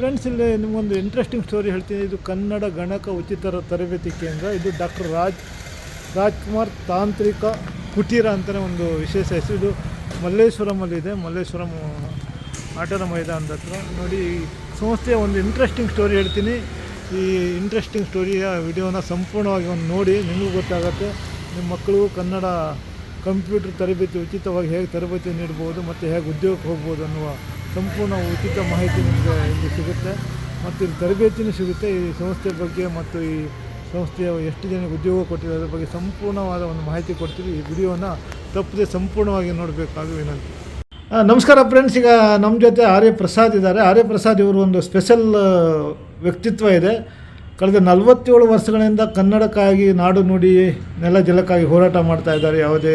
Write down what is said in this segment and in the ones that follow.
Friends ಇಲ್ಲಿ ನಿಮಗೊಂದು interesting story ಹೇಳ್ತೀನಿ. ಇದು ಕನ್ನಡ ಗಣಕ ಉಚಿತರ ತರಬೇತಿ ಕೇಂದ್ರ. ಇದು ಡಾಕ್ಟರ್ ರಾಜ್, ರಾಜ್ಕುಮಾರ್ ತಾಂತ್ರಿಕ ಕುಟೀರ ಅಂತಲೇ ಒಂದು ವಿಶೇಷ ಹೆಸರು. ಇದು ಮಲ್ಲೇಶ್ವರಮಲ್ಲಿದೆ ಮಲ್ಲೇಶ್ವರಂ, ಆಟದ ಮೈದಾನದ ಹತ್ರ. ನೋಡಿ, ಈ ಸಂಸ್ಥೆಯ ಒಂದು ಇಂಟ್ರೆಸ್ಟಿಂಗ್ ಸ್ಟೋರಿ ಹೇಳ್ತೀನಿ. ಈ ಇಂಟ್ರೆಸ್ಟಿಂಗ್ ಸ್ಟೋರಿಯ ವಿಡಿಯೋನ ಸಂಪೂರ್ಣವಾಗಿ ಒಂದು ನೋಡಿ. ನಿಮಗೂ ಗೊತ್ತಾಗುತ್ತೆ. ನಿಮ್ಮ ಮಕ್ಕಳು ಕನ್ನಡ ಕಂಪ್ಯೂಟರ್ ತರಬೇತಿ ಉಚಿತವಾಗಿ ಹೇಗೆ ತರಬೇತಿ ನೀಡ್ಬೋದು ಮತ್ತು ಹೇಗೆ ಉದ್ಯೋಗಕ್ಕೆ ಹೋಗ್ಬೋದು ಅನ್ನುವ ಸಂಪೂರ್ಣ ಉಚಿತ ಮಾಹಿತಿ ನಿಮಗೆ ಇಲ್ಲಿ ಸಿಗುತ್ತೆ. ಮತ್ತು ಇಲ್ಲಿ ತರಬೇತಿನೂ ಸಿಗುತ್ತೆ. ಈ ಸಂಸ್ಥೆ ಬಗ್ಗೆ ಮತ್ತು ಈ ಸಂಸ್ಥೆಯ ಎಷ್ಟು ಜನಕ್ಕೆ ಉದ್ಯೋಗ ಕೊಟ್ಟಿದೆ ಅದರ ಬಗ್ಗೆ ಸಂಪೂರ್ಣವಾದ ಒಂದು ಮಾಹಿತಿ ಕೊಡ್ತೀವಿ. ಈ ವಿಡಿಯೋನ ತಪ್ಪದೆ ಸಂಪೂರ್ಣವಾಗಿ ನೋಡಬೇಕಾಗಿ ವಿನಂತಿ. ನಮಸ್ಕಾರ ಫ್ರೆಂಡ್ಸ್ ಈಗ ನಮ್ಮ ಜೊತೆ ಆರ್ಯ ಪ್ರಸಾದ್ ಇದ್ದಾರೆ. ಆರ್ಯ ಪ್ರಸಾದ್ ಇವರು ಒಂದು ಸ್ಪೆಷಲ್ ವ್ಯಕ್ತಿತ್ವ ಇದೆ. ಕಳೆದ ನಲವತ್ತೇಳು ವರ್ಷಗಳಿಂದ ಕನ್ನಡಕ್ಕಾಗಿ, ನಾಡು ನುಡಿ, ನೆಲ ಜಲಕ್ಕಾಗಿ ಹೋರಾಟ ಮಾಡ್ತಾ ಇದ್ದಾರೆ. ಯಾವುದೇ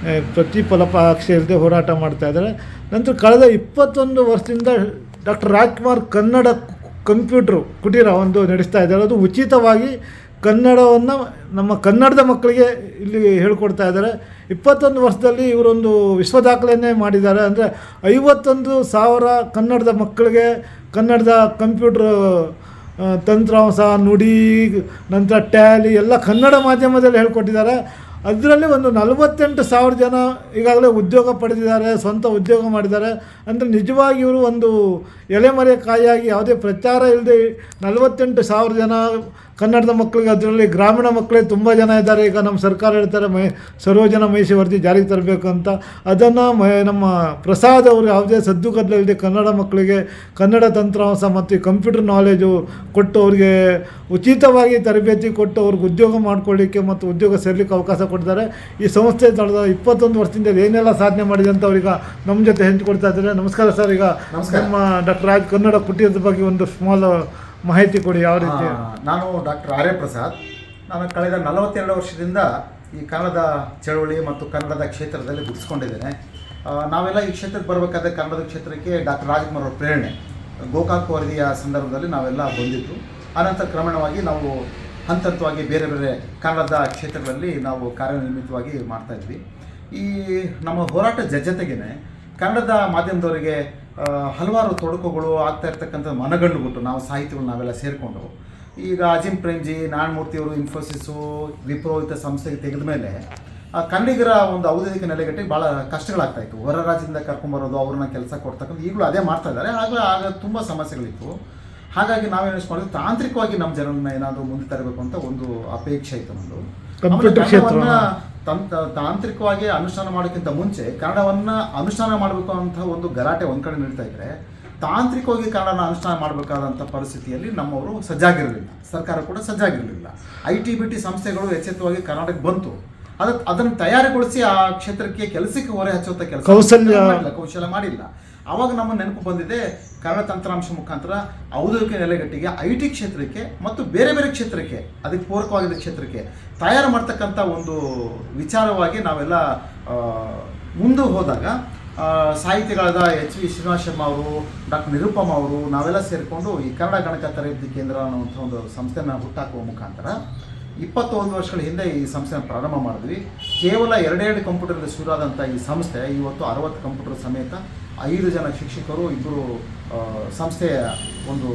ಆ, ಪ್ರತಿಫಲಪಾಕ್ಷೆ ಇಲ್ಲದೆ ಹೋರಾಟ ಮಾಡ್ತಾ ಇದ್ದಾರೆ. ನಂತರ ಕಳೆದ ಇಪ್ಪತ್ತೊಂದು ವರ್ಷದಿಂದ ಡಾಕ್ಟರ್ ರಾಜ್ಕುಮಾರ್ ಕನ್ನಡ ಕಂಪ್ಯೂಟ್ರು ಕುಟೀರ ಒಂದು ನಡೆಸ್ತಾ ಇದ್ದಾರೆ. ಅದು ಉಚಿತವಾಗಿ ಕನ್ನಡವನ್ನು ನಮ್ಮ ಕನ್ನಡದ ಮಕ್ಕಳಿಗೆ ಇಲ್ಲಿ ಹೇಳ್ಕೊಡ್ತಾ ಇದ್ದಾರೆ. ಇಪ್ಪತ್ತೊಂದು ವರ್ಷದಲ್ಲಿ ಇವರೊಂದು ವಿಶ್ವ ದಾಖಲೆಯನ್ನೇ ಮಾಡಿದ್ದಾರೆ. ಅಂದರೆ ಐವತ್ತೊಂದು ಸಾವಿರ ಕನ್ನಡದ ಮಕ್ಕಳಿಗೆ ಕನ್ನಡದ ಕಂಪ್ಯೂಟ್ರ್ ತಂತ್ರಾಂಶ ನುಡಿ ನಂತರ ಟ್ಯಾಲಿ ಎಲ್ಲ ಕನ್ನಡ ಮಾಧ್ಯಮದಲ್ಲಿ ಹೇಳ್ಕೊಟ್ಟಿದ್ದಾರೆ. ಅದರಲ್ಲಿ ಒಂದು ನಲವತ್ತೆಂಟು ಸಾವಿರ ಜನ ಈಗಾಗಲೇ ಉದ್ಯೋಗ ಪಡೆದಿದ್ದಾರೆ, ಸ್ವಂತ ಉದ್ಯೋಗ ಮಾಡಿದ್ದಾರೆ. ಅಂದರೆ ನಿಜವಾಗಿ ಇವರು ಒಂದು ಎಲೆಮರೆ ಕಾಯಿಯಾಗಿ ಯಾವುದೇ ಪ್ರಚಾರ ಇಲ್ಲದೆ ನಲವತ್ತೆಂಟು ಸಾವಿರ ಜನ ಕನ್ನಡದ ಮಕ್ಕಳಿಗೆ ಅದರಲ್ಲಿ ಗ್ರಾಮೀಣ ಮಕ್ಕಳೇ ತುಂಬ ಜನ ಇದ್ದಾರೆ. ಈಗ ನಮ್ಮ ಸರ್ಕಾರ ಹೇಳ್ತಾರೆ ಮೈ ಸರ್ವಜನ ಮಹಿಷಿ ವರದಿ ಜಾರಿಗೆ ತರಬೇಕು ಅಂತ. ಅದನ್ನು ಮ ನಮ್ಮ ಪ್ರಸಾದ್ ಅವರು ಯಾವುದೇ ಸದ್ದುಗದ್ದಲಿಲ್ಲದೆ ಕನ್ನಡ ಮಕ್ಕಳಿಗೆ ಕನ್ನಡ ತಂತ್ರಾಂಶ ಮತ್ತು ಈ ಕಂಪ್ಯೂಟರ್ ನಾಲೆಜು ಕೊಟ್ಟು ಅವರಿಗೆ ಉಚಿತವಾಗಿ ತರಬೇತಿ ಕೊಟ್ಟು ಅವ್ರಿಗೆ ಉದ್ಯೋಗ ಮಾಡ್ಕೊಳ್ಳಿಕ್ಕೆ ಮತ್ತು ಉದ್ಯೋಗ ಸೇರಲಿಕ್ಕೆ ಅವಕಾಶ ಕೊಡ್ತಾರೆ. ಈ ಸಂಸ್ಥೆ ತಳೆದ ಇಪ್ಪತ್ತೊಂದು ವರ್ಷದಿಂದ ಏನೆಲ್ಲ ಸಾಧನೆ ಮಾಡಿದೆ ಅಂತ ಅವ್ರಿಗೆ ನಮ್ಮ ಜೊತೆ ಹೆಂಚಿಕೊಡ್ತಾ ಇದ್ದಾರೆ. ನಮಸ್ಕಾರ ಸರ್ ಈಗ ನಮ್ಮ ಡಾಕ್ಟರ್ ರಾಜ್ ಕನ್ನಡ ಕುಟೀರದ ಬಗ್ಗೆ ಒಂದು ಸ್ಮಾಲ್ ಮಾಹಿತಿ ಕೊಡಿ ಯಾವ ರೀತಿ? ನಾನು ಡಾಕ್ಟರ್ ಆರ್ಯ ಪ್ರಸಾದ್. ನಾನು ಕಳೆದ ನಲವತ್ತೆರಡು ವರ್ಷದಿಂದ ಈ ಕನ್ನಡದ ಚಳವಳಿ ಮತ್ತು ಕನ್ನಡದ ಕ್ಷೇತ್ರದಲ್ಲಿ ಗುರುತಿಸ್ಕೊಂಡಿದ್ದೇನೆ ನಾವೆಲ್ಲ ಈ ಕ್ಷೇತ್ರಕ್ಕೆ ಬರಬೇಕಾದ ಕನ್ನಡದ ಕ್ಷೇತ್ರಕ್ಕೆ ಡಾಕ್ಟರ್ ರಾಜ್ಕುಮಾರ್ ಅವರ ಪ್ರೇರಣೆ. ಗೋಕಾಕ್ ವರದಿಯ ಸಂದರ್ಭದಲ್ಲಿ ನಾವೆಲ್ಲ ಬಂದಿದ್ದು. ಆನಂತರ ಕ್ರಮೇಣವಾಗಿ ನಾವು ಹಂತ ಹಂತವಾಗಿ ಬೇರೆ ಬೇರೆ ಕನ್ನಡದ ಕ್ಷೇತ್ರಗಳಲ್ಲಿ ನಾವು ಕಾರ್ಯನಿರ್ಮಿತವಾಗಿ ಮಾಡ್ತಾ ಇದ್ವಿ. ಈ ನಮ್ಮ ಹೋರಾಟ ಜೊತೆಗೇನೆ ಕನ್ನಡದ ಮಾಧ್ಯಮದವರಿಗೆ ಹಲವಾರು ತೊಡಕುಗಳು ಆಗ್ತಾ ಇರ್ತಕ್ಕಂಥ ಮನಗಂಡುಬಿಟ್ಟು ನಾವು ಸಾಹಿತಿಗಳು ನಾವೆಲ್ಲ ಸೇರಿಕೊಂಡು. ಈಗ ಅಜಿಂ ಪ್ರೇಮ್ಜಿ ನಾರಾಯಣಮೂರ್ತಿಯವರು ಇನ್ಫೋಸಿಸು ವಿಪ್ರೋ ಇಂಥ ಸಂಸ್ಥೆಗೆ ತೆಗೆದ ಮೇಲೆ ಆ ಕನ್ನಡಿಗರ ಒಂದು ಔದ್ಯೋಗಿಕ ನೆಲೆಗಟ್ಟಿಗೆ ಭಾಳ ಕಷ್ಟಗಳಾಗ್ತಾ ಇತ್ತು. ಹೊರ ರಾಜ್ಯದಿಂದ ಕರ್ಕೊಂಬರೋದು ಅವ್ರನ್ನ ಕೆಲಸ ಕೊಡ್ತಕ್ಕಂಥ ಈಗಲೂ ಅದೇ ಮಾಡ್ತಾ ಇದ್ದಾರೆ. ಆಗ ಆಗ ತುಂಬ ಸಮಸ್ಯೆಗಳಿತ್ತು. ಹಾಗಾಗಿ ನಾವೇನು ಮಾಡಿದ್ವಿ ತಾಂತ್ರಿಕವಾಗಿ ನಮ್ಮ ಜನರನ್ನ ಏನಾದರೂ ಮುಂದೆ ತರಬೇಕು ಅಂತ ಒಂದು ಅಪೇಕ್ಷೆ ಇತ್ತು ನಮ್ಮದು. ತಂತ ತಾಂತ್ರಿಕವಾಗಿ ಅನುಷ್ಠಾನ ಮಾಡೋಕ್ಕಿಂತ ಮುಂಚೆ ಕನ್ನಡವನ್ನು ಅನುಷ್ಠಾನ ಮಾಡಬೇಕು ಅಂತ ಒಂದು ಗಲಾಟೆ ಒಂದ್ ಕಡೆ ನಡೀತಾ ಇದ್ರೆ ತಾಂತ್ರಿಕವಾಗಿ ಕನ್ನಡನ ಅನುಷ್ಠಾನ ಮಾಡಬೇಕಾದಂಥ ಪರಿಸ್ಥಿತಿಯಲ್ಲಿ ನಮ್ಮವರು ಸಜ್ಜಾಗಿರಲಿಲ್ಲ. ಸರ್ಕಾರ ಕೂಡ ಸಜ್ಜಾಗಿರಲಿಲ್ಲ. ಐ ಟಿ ಬಿ ಟಿ ಸಂಸ್ಥೆಗಳು ಎಚ್ಚೆತ್ತವಾಗಿ ಕರ್ನಾಟಕಕ್ಕೆ ಬಂತು. ಅದ ಅದನ್ನು ತಯಾರಿಗೊಳಿಸಿ ಆ ಕ್ಷೇತ್ರಕ್ಕೆ ಕೆಲಸಕ್ಕೆ ಹೊರೆ ಹಚ್ಚುವಂಥ ಕೆಲಸ ಕೌಶಲ್ಯ- ಮಾಡಿಲ್ಲ, ಕೌಶಲ್ಯ ಮಾಡಿಲ್ಲ. ಆವಾಗ ನಮ್ಮ ನೆನಪು ಬಂದಿದೆ ಕನ್ನಡ ತಂತ್ರಾಂಶ ಮುಖಾಂತರ ಔದ್ಯೋಗಿಕ ನೆಲೆಗಟ್ಟಿಗೆ ಐ ಟಿ ಕ್ಷೇತ್ರಕ್ಕೆ ಮತ್ತು ಬೇರೆ ಬೇರೆ ಕ್ಷೇತ್ರಕ್ಕೆ, ಅದಕ್ಕೆ ಪೂರಕವಾಗಿದ್ದ ಕ್ಷೇತ್ರಕ್ಕೆ ತಯಾರು ಮಾಡ್ತಕ್ಕಂಥ ಒಂದು ವಿಚಾರವಾಗಿ ನಾವೆಲ್ಲ ಮುಂದೆ ಹೋದಾಗ ಸಾಹಿತಿಗಳಾದ ಎಚ್ ವಿ ಶ್ರೀನಿವಾಸ ಶರ್ಮ ಅವರು, ಡಾಕ್ಟರ್ ನಿರುಪಮ ಅವರು, ನಾವೆಲ್ಲ ಸೇರಿಕೊಂಡು ಈ ಕನ್ನಡ ಗಣಕ ತರಬೇತಿ ಕೇಂದ್ರ ಅನ್ನುವಂಥ ಒಂದು ಸಂಸ್ಥೆಯನ್ನು ಹುಟ್ಟಾಕುವ ಮುಖಾಂತರ ಇಪ್ಪತ್ತೊಂದು ವರ್ಷಗಳ ಹಿಂದೆ ಈ ಸಂಸ್ಥೆನ ಪ್ರಾರಂಭ ಮಾಡಿದ್ವಿ. ಕೇವಲ ಎರಡೆರಡು ಕಂಪ್ಯೂಟರ್ ಶುರುವಾದಂಥ ಈ ಸಂಸ್ಥೆ ಇವತ್ತು ಅರವತ್ತು ಕಂಪ್ಯೂಟರ್ ಸಮೇತ ಐದು ಜನ ಶಿಕ್ಷಕರು ಇಬ್ಬರು ಸಂಸ್ಥೆಯ ಒಂದು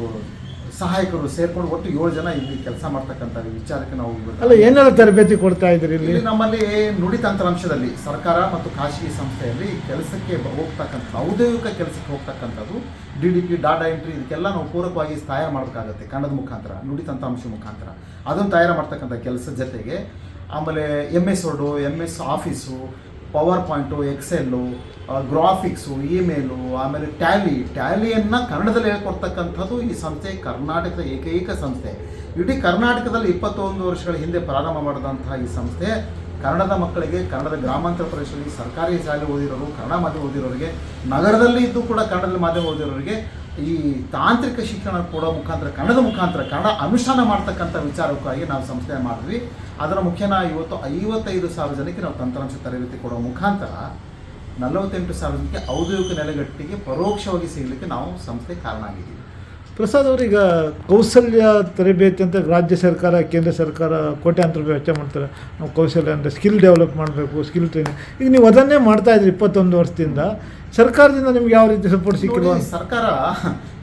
ಸಹಾಯಕರು ಸೇರ್ಕೊಂಡು ಒಟ್ಟು ಏಳು ಜನ ಇಲ್ಲಿ ಕೆಲಸ ಮಾಡ್ತಕ್ಕಂಥ ವಿಚಾರಕ್ಕೆ ನಾವು ಅಲ್ಲ ಏನೆಲ್ಲ ತರಬೇತಿ ಕೊಡ್ತಾ ಇದ್ದೀರಿ ಇಲ್ಲಿ? ನಮ್ಮಲ್ಲಿ ನುಡಿ ತಂತ್ರಾಂಶದಲ್ಲಿ ಸರ್ಕಾರ ಮತ್ತು ಖಾಸಗಿ ಸಂಸ್ಥೆಯಲ್ಲಿ ಕೆಲಸಕ್ಕೆ ಹೋಗ್ತಕ್ಕಂಥ ಔದ್ಯೋಗಿಕ ಕೆಲಸಕ್ಕೆ ಹೋಗ್ತಕ್ಕಂಥದ್ದು D D P data entry ಇದಕ್ಕೆಲ್ಲ ನಾವು ಪೂರಕವಾಗಿ ತಯಾರು ಮಾಡಬೇಕಾಗತ್ತೆ ಕನ್ನಡದ ಮುಖಾಂತರ ನುಡಿ ತಂತ್ರಾಂಶ ಮುಖಾಂತರ. ಅದನ್ನು ತಯಾರು ಮಾಡ್ತಕ್ಕಂಥ ಕೆಲಸದ ಜೊತೆಗೆ ಆಮೇಲೆ M S Word M S Office PowerPoint Excel graphics, email, ಆಮೇಲೆ ಟ್ಯಾಲಿ. ಟ್ಯಾಲಿಯನ್ನು ಕನ್ನಡದಲ್ಲಿ ಹೇಳ್ಕೊಡ್ತಕ್ಕಂಥದ್ದು ಈ ಸಂಸ್ಥೆ, ಕರ್ನಾಟಕದ ಏಕೈಕ ಸಂಸ್ಥೆ. ಇಡೀ ಕರ್ನಾಟಕದಲ್ಲಿ ಇಪ್ಪತ್ತೊಂದು ವರ್ಷಗಳ ಹಿಂದೆ ಪ್ರಾರಂಭ ಮಾಡಿದಂತಹ ಈ ಸಂಸ್ಥೆ ಕನ್ನಡದ ಮಕ್ಕಳಿಗೆ, ಕನ್ನಡದ ಗ್ರಾಮಾಂತರ ಪ್ರದೇಶದಲ್ಲಿ ಸರ್ಕಾರಿ ಶಾಲೆ ಓದಿರೋರು, ಕನ್ನಡ ಮಾಧ್ಯಮ ಓದಿರೋರಿಗೆ, ನಗರದಲ್ಲಿ ಇದ್ದು ಕೂಡ ಕನ್ನಡದಲ್ಲಿ ಮಾಧ್ಯಮ ಓದಿರೋರಿಗೆ ಈ ತಾಂತ್ರಿಕ ಶಿಕ್ಷಣ ಕೊಡೋ ಮುಖಾಂತರ, ಕನ್ನಡದ ಮುಖಾಂತರ, ಕನ್ನಡ ಅನುಷ್ಠಾನ ಮಾಡ್ತಕ್ಕಂಥ ವಿಚಾರಕ್ಕಾಗಿ ನಾವು ಸಂಸ್ಥೆ ಮಾಡಿದ್ವಿ. ಅದರ ಮುಖ್ಯನ ಇವತ್ತು ಐವತ್ತೈದು ಸಾವಿರ ಜನಕ್ಕೆ ನಾವು ತಂತ್ರಾಂಶ ತರಬೇತಿ ಕೊಡೋ ಮುಖಾಂತರ ನಲವತ್ತೆಂಟು ಸಾವಿರ ಜನಕ್ಕೆ ಔದ್ಯೋಗಿಕ ನೆಲೆಗಟ್ಟಿಗೆ ಪರೋಕ್ಷವಾಗಿ ಸಿಗಲಿಕ್ಕೆ ನಾವು ಸಂಸ್ಥೆ ಕಾರಣ ಆಗಿದ್ದೀವಿ. ಪ್ರಸಾದ್ ಅವರೀಗ ಕೌಶಲ್ಯ ತರಬೇತಿ ಅಂತ ರಾಜ್ಯ ಸರ್ಕಾರ, ಕೇಂದ್ರ ಸರ್ಕಾರ ಕೋಟ್ಯಾಂತರ ರೂಪಾಯಿ ವೆಚ್ಚ ಮಾಡ್ತಾರೆ. ನಾವು ಕೌಶಲ್ಯ ಅಂದರೆ ಸ್ಕಿಲ್ ಡೆವಲಪ್ ಮಾಡಬೇಕು, ಸ್ಕಿಲ್ ಟ್ರೈನಿಂಗ್. ಈಗ ನೀವು ಅದನ್ನೇ ಮಾಡ್ತಾ ಇದ್ರಿ ಇಪ್ಪತ್ತೊಂದು ವರ್ಷದಿಂದ. ಸರ್ಕಾರದಿಂದ ನಿಮ್ಗೆ ಯಾವ ರೀತಿ ಸಪೋರ್ಟ್ ಸಿಕ್ಕಿಲ್ಲ ಸರ್ಕಾರ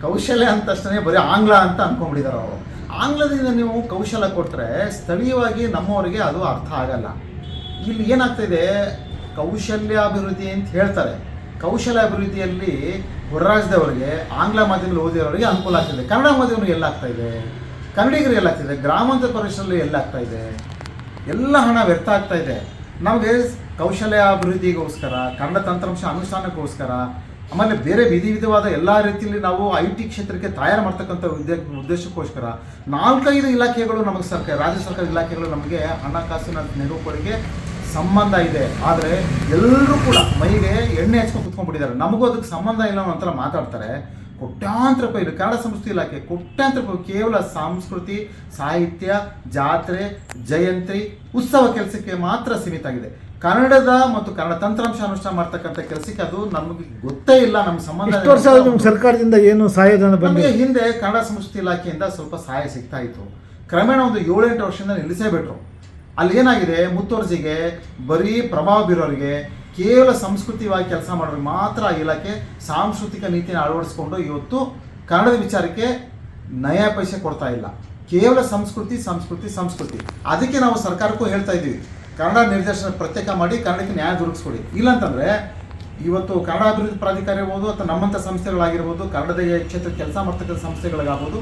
ಕೌಶಲ್ಯ ಅಂತ ತಕ್ಷಣ ಬರೀ ಆಂಗ್ಲ ಅಂತ ಅನ್ಕೊಂಡ್ಬಿಟ್ಟಿದ್ದಾರೆ ಅವರು. ಆಂಗ್ಲದಿಂದ ನೀವು ಕೌಶಲ್ಯ ಕೊಟ್ಟರೆ ಸ್ಥಳೀಯವಾಗಿ ನಮ್ಮವರಿಗೆ ಅದು ಅರ್ಥ ಆಗಲ್ಲ. ಇಲ್ಲಿ ಏನಾಗ್ತಿದೆ ಕೌಶಲ್ಯಾಭಿವೃದ್ಧಿ ಅಂತ ಹೇಳ್ತಾರೆ. ಕೌಶಲ್ಯಾಭಿವೃದ್ಧಿಯಲ್ಲಿ ಹೊರ ರಾಜ್ಯದವರಿಗೆ ಆಂಗ್ಲ ಮಾಧ್ಯಮದಲ್ಲಿ ಓದಿರೋರಿಗೆ ಅನುಕೂಲ ಆಗ್ತಿದೆ ಕನ್ನಡ ಮಾಧ್ಯಮರಿಗೆ ಎಲ್ಲಾಗ್ತಾ ಇದೆ. ಕನ್ನಡಿಗರಿಗೆ ಎಲ್ಲ ಆಗ್ತಿದೆ ಗ್ರಾಮಾಂತರ ಪ್ರದೇಶದಲ್ಲಿ ಎಲ್ಲಾಗ್ತಾ ಇದೆ. ಎಲ್ಲ ಹಣ ವ್ಯರ್ಥ ಆಗ್ತಾ ಇದೆ. ನಮಗೆ ಕೌಶಲ್ಯ ಅಭಿವೃದ್ಧಿಗೋಸ್ಕರ, ಕನ್ನಡ ತಂತ್ರಾಂಶ ಅನುಷ್ಠಾನಕ್ಕೋಸ್ಕರ, ಆಮೇಲೆ ಬೇರೆ ವಿಧಿ ವಿಧವಾದ ಎಲ್ಲ ರೀತಿಯಲ್ಲಿ ನಾವು ಐ ಟಿ ಕ್ಷೇತ್ರಕ್ಕೆ ತಯಾರು ಮಾಡ್ತಕ್ಕಂಥ ಉದ್ಯೋಗ ಉದ್ದೇಶಕ್ಕೋಸ್ಕರ ನಾಲ್ಕೈದು ಇಲಾಖೆಗಳು ನಮಗೆ ಸರ್ಕಾರ ರಾಜ್ಯ ಸರ್ಕಾರದ ಇಲಾಖೆಗಳು ನಮಗೆ ಹಣಕಾಸಿನ ನೆರವುಗಳಿಗೆ ಸಂಬಂಧ ಇದೆ. ಆದರೆ ಎಲ್ಲರೂ ಕೂಡ ಮೈಗೆ ಎಣ್ಣೆ ಹಚ್ಕೊಂಡು ಕುತ್ಕೊಂಡ್ಬಿಟ್ಟಿದ್ದಾರೆ ನಮಗೂ ಅದಕ್ಕೆ ಸಂಬಂಧ ಇಲ್ಲ ಅನ್ನೋ ಒಂಥರ ಮಾತಾಡ್ತಾರೆ. ಕೋಟ್ಯಾಂತರ ರೂಪಾಯಿ ಇದೆ. ಕನ್ನಡ ಸಂಸ್ಕೃತಿ ಇಲಾಖೆ ಕೋಟ್ಯಾಂತರ ರೂಪಾಯಿ ಕೇವಲ ಸಂಸ್ಕೃತಿ ಸಾಹಿತ್ಯ ಜಾತ್ರೆ ಜಯಂತಿ ಉತ್ಸವ ಕೆಲಸಕ್ಕೆ ಮಾತ್ರ ಸೀಮಿತ ಆಗಿದೆ. ಕನ್ನಡದ ಮತ್ತು ಕನ್ನಡ ತಂತ್ರಾಂಶ ಅನುಷ್ಠಾನ ಮಾಡ್ತಕ್ಕಂಥ ಕೆಲಸಕ್ಕೆ ಅದು ನಮಗೆ ಗೊತ್ತೇ ಇಲ್ಲ. ನಮ್ಮ ಸಂಬಂಧ ಸರ್ಕಾರದಿಂದ ಏನು ಸಹಾಯಧನ ನಮಗೆ ಬಂದಿದೆ ಹಿಂದೆ ಕನ್ನಡ ಸಂಸ್ಕೃತಿ ಇಲಾಖೆಯಿಂದ ಸ್ವಲ್ಪ ಸಹಾಯ ಸಿಗ್ತಾ ಇತ್ತು. ಕ್ರಮೇಣ ಒಂದು ಏಳೆಂಟು ವರ್ಷದಿಂದ ನಿಲ್ಲಿಸೇ ಬಿಟ್ರು. ಅಲ್ಲಿ ಏನಾಗಿದೆ ಮುತ್ತುವರ್ಜಿಗೆ ಬರೀ ಪ್ರಭಾವ ಬೀರೋರಿಗೆ ಕೇವಲ ಸಂಸ್ಕೃತಿವಾಗಿ ಕೆಲಸ ಮಾಡೋರಿಗೆ ಮಾತ್ರ ಇಲಾಖೆ ಸಾಂಸ್ಕೃತಿಕ ನೀತಿನ ಅಳವಡಿಸ್ಕೊಂಡು ಇವತ್ತು ಕನ್ನಡದ ವಿಚಾರಕ್ಕೆ ನಯ ಪೈಸೆ ಕೊಡ್ತಾ ಇಲ್ಲ. ಕೇವಲ ಸಂಸ್ಕೃತಿ ಸಂಸ್ಕೃತಿ ಸಂಸ್ಕೃತಿ. ಅದಕ್ಕೆ ನಾವು ಸರ್ಕಾರಕ್ಕೂ ಹೇಳ್ತಾ ಇದ್ದೀವಿ. ಕನ್ನಡ ನಿರ್ದೇಶನ ಪ್ರತ್ಯೇಕ ಮಾಡಿ ಕನ್ನಡಕ್ಕೆ ನ್ಯಾಯ ದೊರಕಿಸ್ಕೊಡಿ. ಇಲ್ಲಂತಂದ್ರೆ ಇವತ್ತು ಕನ್ನಡ ಅಭಿವೃದ್ಧಿ ಪ್ರಾಧಿಕಾರ ಇರ್ಬೋದು ಅಥವಾ ನಮ್ಮಂಥ ಸಂಸ್ಥೆಗಳಾಗಿರ್ಬೋದು, ಕನ್ನಡದ ಕ್ಷೇತ್ರ ಕೆಲಸ ಮಾಡ್ತಕ್ಕಂಥ ಸಂಸ್ಥೆಗಳಿಗಾಗ್ಬೋದು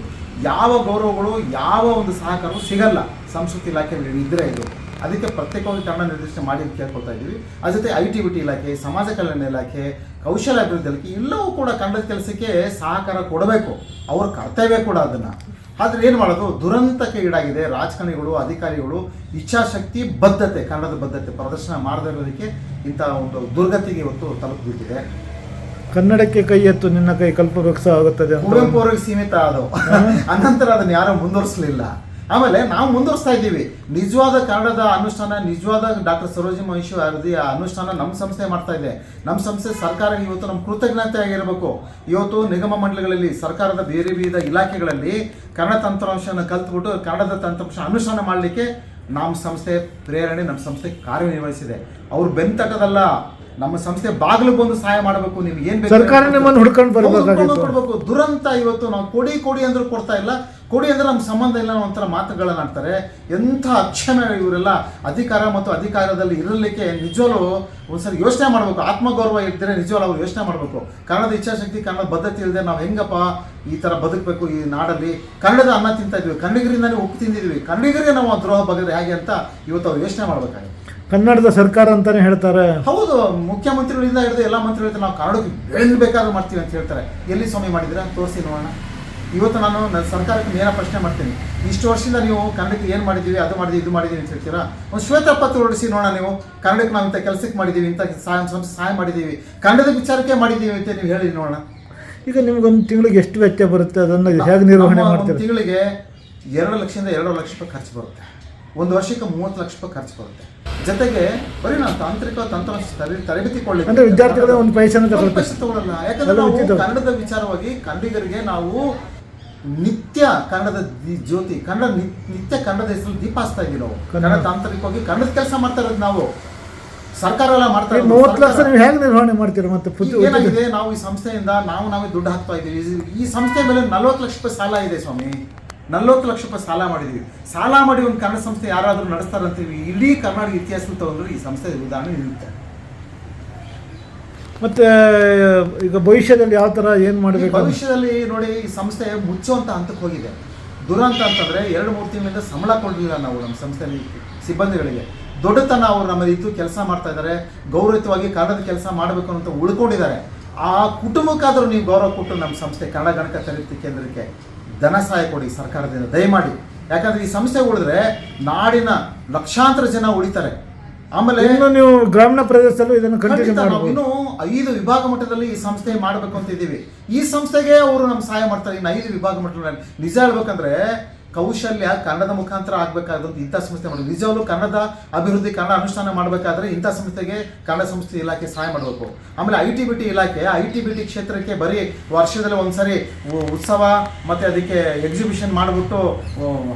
ಯಾವ ಗೌರವಗಳು, ಯಾವ ಒಂದು ಸಹಕಾರವೂ ಸಿಗಲ್ಲ ಸಂಸ್ಕೃತಿ ಇಲಾಖೆಯಲ್ಲಿ ಇದ್ದರೆ ಇದು. ಅದಕ್ಕೆ ಪ್ರತ್ಯೇಕವಾಗಿ ಕನ್ನಡ ನಿರ್ದೇಶನ ಮಾಡಿ ಕೇಳ್ಕೊಳ್ತಾ ಇದ್ದೀವಿ. ಅದ್ರ ಜೊತೆ ಐ ಟಿ ಬಿ ಟಿ ಇಲಾಖೆ, ಸಮಾಜ ಕಲ್ಯಾಣ ಇಲಾಖೆ, ಕೌಶಲ್ಯ ಅಭಿವೃದ್ಧಿ ಇಲಾಖೆ ಎಲ್ಲವೂ ಕೂಡ ಕನ್ನಡದ ಕೆಲಸಕ್ಕೆ ಸಹಕಾರ ಕೊಡಬೇಕು. ಅವ್ರ ಕರ್ತವ್ಯ ಕೂಡ ಅದನ್ನು. ಆದ್ರೆ ಏನು ಮಾಡೋದು? ದುರಂತಕ್ಕೆ ಈಡಾಗಿದೆ. ರಾಜಕಾರಣಿಗಳು ಅಧಿಕಾರಿಗಳು ಇಚ್ಛಾಶಕ್ತಿ ಬದ್ಧತೆ ಕನ್ನಡದ ಬದ್ಧತೆ ಪ್ರದರ್ಶನ ಮಾಡದೇ ಇರೋದಕ್ಕೆ ಇಂಥ ಒಂದು ದುರ್ಗತಿಗೆ ಇವತ್ತು ತಲುಪಿಬಿಟ್ಟಿದೆ ಕನ್ನಡಕ್ಕೆ ಕೈ ಎತ್ತು ನಿನ್ನ ಕೈ ಕಲ್ಪವೃಕ್ಷ ಆಗುತ್ತದೆ ಕುವೆಂಪು ಅವರಿಗೆ ಸೀಮಿತ ಆದವು. ಅನಂತರ ಅದನ್ನು ಯಾರೂ ಮುಂದುವರಿಸಲಿಲ್ಲ. ಆಮೇಲೆ ನಾವು ಮುಂದುವರಿಸ್ತಾ ಇದ್ದೀವಿ. ನಿಜವಾದ ಕನ್ನಡದ ಅನುಷ್ಠಾನ, ನಿಜವಾದ ಡಾಕ್ಟರ್ ಸರೋಜಿ ಮಹೇಶ್ ಅವರದಿ ಅನುಷ್ಠಾನ ನಮ್ಮ ಸಂಸ್ಥೆ ಮಾಡ್ತಾ ಇದೆ. ನಮ್ಮ ಸಂಸ್ಥೆ ಸರ್ಕಾರ ಇವತ್ತು ನಮ್ಮ ಕೃತಜ್ಞತೆ ಆಗಿರಬೇಕು. ಇವತ್ತು ನಿಗಮ ಮಂಡಳಿಗಳಲ್ಲಿ, ಸರ್ಕಾರದ ಬೇರೆ ಬೇರೆ ಇಲಾಖೆಗಳಲ್ಲಿ ಕನ್ನಡ ತಂತ್ರಾಂಶನ ಕಲ್ತ್ಬಿಟ್ಟು ಕನ್ನಡದ ತಂತ್ರಾಂಶ ಅನುಷ್ಠಾನ ಮಾಡಲಿಕ್ಕೆ ನಮ್ಮ ಸಂಸ್ಥೆ ಪ್ರೇರಣೆ, ನಮ್ಮ ಸಂಸ್ಥೆ ಕಾರ್ಯನಿರ್ವಹಿಸಿದೆ. ಬೆನ್ ಬೆಂತಟದಲ್ಲ ನಮ್ಮ ಸಂಸ್ಥೆ ಬಾಗಿಲು ಬಂದು ಸಹಾಯ ಮಾಡಬೇಕು ನಿಮ್ಗೆ ಏನ್ ಬೇಕು ಸರ್ಕಾರ ನಿಮ್ಮನ್ನು ಹುಡ್ಕೊಂಡು ಬರ್ಬೇಕಾಗಿತ್ತು. ಕೊಡ್ಬೇಕು ದುರಂತ ಇವತ್ತು ನಾವು ಕೊಡಿ ಕೊಡಿ ಅಂದ್ರೂ ಕೊಡ್ತಾ ಇಲ್ಲ. ಕೊಡಿ ಅಂದ್ರೆ ನಮ್ಮ ಸಂಬಂಧ ಇಲ್ಲ ಅನ್ನೋ ಒಂಥರ ಮಾತುಗಳನ್ನ ಆಡ್ತಾರೆ. ಎಂಥ ಅಕ್ಷಮ ಇವರೆಲ್ಲ ಅಧಿಕಾರ ಮತ್ತು ಅಧಿಕಾರದಲ್ಲಿ ಇರಲಿಕ್ಕೆ ನಿಜವಲು ಒಂದ್ಸರಿ ಯೋಚನೆ ಮಾಡಬೇಕು. ಆತ್ಮಗೌರವ ಇದ್ದರೆ ನಿಜವಲ್ಲ ಅವ್ರು ಯೋಚನೆ ಮಾಡಬೇಕು. ಕನ್ನಡದ ಇಚ್ಛಾಶಕ್ತಿ ಕನ್ನಡ ಬದ್ಧತೆ ಇಲ್ಲದೆ ನಾವು ಹೆಂಗಪ್ಪ ಈ ತರ ಬದುಕಬೇಕು ಈ ನಾಡಲ್ಲಿ? ಕನ್ನಡದ ಅನ್ನ ತಿಂತಾ ಇದ್ವಿ. ಕನ್ನಡಿಗರಿಂದಾನೇ ಉಪ್ಪು ತಿಂದಿದ್ವಿ. ಕನ್ನಡಿಗರಿಗೆ ನಾವು ದ್ರೋಹ ಬಗೆದ್ರೆ ಹೇಗೆ ಅಂತ ಇವತ್ತು ಅವ್ರು ಯೋಚನೆ ಮಾಡಬೇಕಾಗಿದೆ ಕನ್ನಡದ ಸರ್ಕಾರ ಅಂತಾನೆ ಹೇಳ್ತಾರೆ. ಹೌದು ಮುಖ್ಯಮಂತ್ರಿಗಳಿಂದ ಹಿಡಿದು ಎಲ್ಲ ಮಂತ್ರಿಗಳಿಂದ ನಾವು ಕನ್ನಡಕ್ಕೆ ಎಲ್ಲಿ ಬೇಕಾದ್ರೂ ಮಾಡ್ತೀವಿ ಅಂತ ಹೇಳ್ತಾರೆ. ಎಲ್ಲಿ ಸ್ವಾಮಿ ಮಾಡಿದ್ರೆ ತೋರಿಸಿ ನೋಡೋಣ. ಇವತ್ತು ನಾನು ನನ್ನ ಸರ್ಕಾರಕ್ಕೆ ನೇರ ಪ್ರಶ್ನೆ ಮಾಡ್ತೀನಿ. ಇಷ್ಟು ವರ್ಷದಿಂದ ನೀವು ಕನ್ನಡಕ್ಕೆ ಏನು ಮಾಡಿದ್ದೀವಿ ಅದು ಮಾಡಿದ್ದೀವಿ ಇದು ಮಾಡಿದ್ದೀವಿ ಅಂತ ಹೇಳ್ತೀರಾ? ಒಂದು ಶ್ವೇತಪತ್ರ ಹೊರಡಿಸಿ ನೋಡೋಣ ನೀವು. ಕನ್ನಡಕ್ಕೆ ನಾವು ಇಂಥ ಕೆಲಸಕ್ಕೆ ಮಾಡಿದ್ದೀವಿ ಇಂಥ ಸಹಾಯ ಸಂಸ್ಥೆ ಸಹಾಯ ಮಾಡಿದ್ದೀವಿ. ಕನ್ನಡದ ವಿಚಾರಕ್ಕೆ ಮಾಡಿದ್ದೀವಿ ಅಂತ ನೀವು ಹೇಳಿ ನೋಡೋಣ. ಈಗ ನಿಮ್ಗೊಂದು ತಿಂಗಳಿಗೆ ಎಷ್ಟು ವೆಚ್ಚ ಬರುತ್ತೆ? ಅದನ್ನು ಹೇಗೆ ನಿರ್ವಹಣೆ ಮಾಡ್ತೀವಿ ತಿಂಗಳಿಗೆ ಎರಡು ಲಕ್ಷದಿಂದ ಎರಡು ಲಕ್ಷ ರೂಪಾಯಿ ಖರ್ಚು ಬರುತ್ತೆ. ಒಂದು ವರ್ಷಕ್ಕೆ ಮೂವತ್ತು ಲಕ್ಷ ರೂಪಾಯಿ ಖರ್ಚು ಬರುತ್ತೆ. ಜೊತೆಗೆ ಬರೀ ನಾವು ತಾಂತ್ರಿಕ ತಂತ್ರ ತರಬೇತಿ ಅಂದ್ರೆ ವಿದ್ಯಾರ್ಥಿಗಳ ಒಂದು ಪೈಸಾನ ಪೈಸೆ ತಗೊಳ್ಳಲ್ಲ ಯಾಕಂದ್ರೆ ನಾವು ಕನ್ನಡದ ವಿಚಾರವಾಗಿ ಕನ್ನಡಿಗರಿಗೆ ನಾವು ನಿತ್ಯ ಕನ್ನಡದ ಜ್ಯೋತಿ ಕನ್ನಡ ನಿತ್ಯ ಕನ್ನಡದ ಹೆಸರು ದೀಪ ಹಚ್ತಾ ಇದೀವಿ ನಾವು. ಕನ್ನಡ. ತಾಂತ್ರಿಕವಾಗಿ ಕನ್ನಡದ ಕೆಲಸ ಮಾಡ್ತಾ ಇರೋದು ನಾವು. ಸರ್ಕಾರ ಎಲ್ಲ ಮಾಡ್ತಾ ಹೇಗೆ ನಿರ್ವಹಣೆ ಮಾಡ್ತೀರಾ ಮತ್ತೆ ಏನಾಗಿದೆ? ನಾವು ಈ ಸಂಸ್ಥೆಯಿಂದ ನಾವು ನಾವೇ ದುಡ್ಡು ಹಾಕ್ತಾ ಇದ್ದೀವಿ. ಈ ಸಂಸ್ಥೆ ಮೇಲೆ ನಲ್ವತ್ತು ಲಕ್ಷ ರೂಪಾಯಿ ಸಾಲ ಇದೆ ಸ್ವಾಮಿ. ನಲ್ವತ್ತು ಲಕ್ಷ ರೂಪಾಯಿ ಸಾಲ ಮಾಡಿದೀವಿ. ಸಾಲ ಮಾಡಿ ಒಂದು ಕನ್ನಡ ಸಂಸ್ಥೆ ಯಾರಾದರೂ ನಡೆಸ್ತಾರೆ ಅಂತೀವಿ ಇಡೀ ಕರ್ನಾಟಕ ಇತಿಹಾಸ ತಗೊಂಡ್ರೆ ಈ ಸಂಸ್ಥೆ ಉದಾಹರಣೆ ನಿಲ್ಲುತ್ತೆ ಮತ್ತೆ ಈಗ ಭವಿಷ್ಯದಲ್ಲಿ ಯಾವ ಥರ ಏನು ಮಾಡಬೇಕು ಭವಿಷ್ಯದಲ್ಲಿ ನೋಡಿ ಈ ಸಂಸ್ಥೆ ಮುಚ್ಚುವಂಥ ಹಂತಕ್ಕೆ ಹೋಗಿದೆ. ದುರಂತ ಅಂತಂದ್ರೆ ಎರಡು ಮೂರು ತಿಂಗಳಿಂದ ಸಂಬಳ ಕೊಡಲಿಲ್ಲ ನಾವು ನಮ್ಮ ಸಂಸ್ಥೆಯಲ್ಲಿ ಸಿಬ್ಬಂದಿಗಳಿಗೆ. ದೊಡ್ಡತನ ಅವರು ನಮ್ಮ ಇದ್ದು ಕೆಲಸ ಮಾಡ್ತಾ ಇದ್ದಾರೆ. ಗೌರವಿತವಾಗಿ ಕನ್ನಡದ ಕೆಲಸ ಮಾಡಬೇಕು ಅಂತ ಉಳ್ಕೊಂಡಿದ್ದಾರೆ. ಆ ಕುಟುಂಬಕ್ಕಾದರೂ ನೀವು ಗೌರವ ಕೊಟ್ಟು ನಮ್ಮ ಸಂಸ್ಥೆ ಕನ್ನಡ ಗಣಕ ತರಬೇತಿ ಕೇಂದ್ರಕ್ಕೆ ಧನ ಸಹಾಯ ಕೊಡಿ ಸರ್ಕಾರದಿಂದ ದಯಮಾಡಿ. ಯಾಕಂದ್ರೆ ಈ ಸಂಸ್ಥೆ ಉಳಿದ್ರೆ ನಾಡಿನ ಲಕ್ಷಾಂತರ ಜನ ಉಳಿತಾರೆ. ಆಮೇಲೆ ನೀವು ಗ್ರಾಮೀಣ ಪ್ರದೇಶದಲ್ಲೂ ಇದನ್ನು ಖಂಡಿತ ನಾವು ಇನ್ನು ಐದು ವಿಭಾಗ ಮಟ್ಟದಲ್ಲಿ ಈ ಸಂಸ್ಥೆ ಮಾಡಬೇಕು ಅಂತ ಇದ್ದೀವಿ. ಈ ಸಂಸ್ಥೆಗೆ ಅವರು ನಮ್ಗೆ ಸಹಾಯ ಮಾಡ್ತಾರೆ. ಇನ್ನು ಐದು ವಿಭಾಗ ಮಟ್ಟದಲ್ಲಿ ನಿಜ ಹೇಳ್ಬೇಕಂದ್ರೆ ಕೌಶಲ್ಯ ಕನ್ನಡದ ಮುಖಾಂತರ ಆಗ್ಬೇಕಾದಂತ ಇಂಥ ಸಂಸ್ಥೆ ಮಾಡಿ ನಿಜವಾಗ್ಲೂ ಕನ್ನಡ ಅಭಿವೃದ್ಧಿ, ಕನ್ನಡ ಅನುಷ್ಠಾನ ಮಾಡಬೇಕಾದ್ರೆ ಇಂಥ ಸಂಸ್ಥೆಗೆ ಕನ್ನಡ ಸಂಸ್ಥೆ ಇಲಾಖೆ ಸಹಾಯ ಮಾಡಬೇಕು. ಆಮೇಲೆ ಐ ಟಿ ಬಿ ಟಿ ಇಲಾಖೆ, ಐ ಟಿ ಬಿ ಟಿ ಕ್ಷೇತ್ರಕ್ಕೆ ಬರೀ ವರ್ಷದಲ್ಲಿ ಒಂದ್ಸರಿ ಉತ್ಸವ ಮತ್ತೆ ಅದಕ್ಕೆ ಎಕ್ಸಿಬಿಷನ್ ಮಾಡಿಬಿಟ್ಟು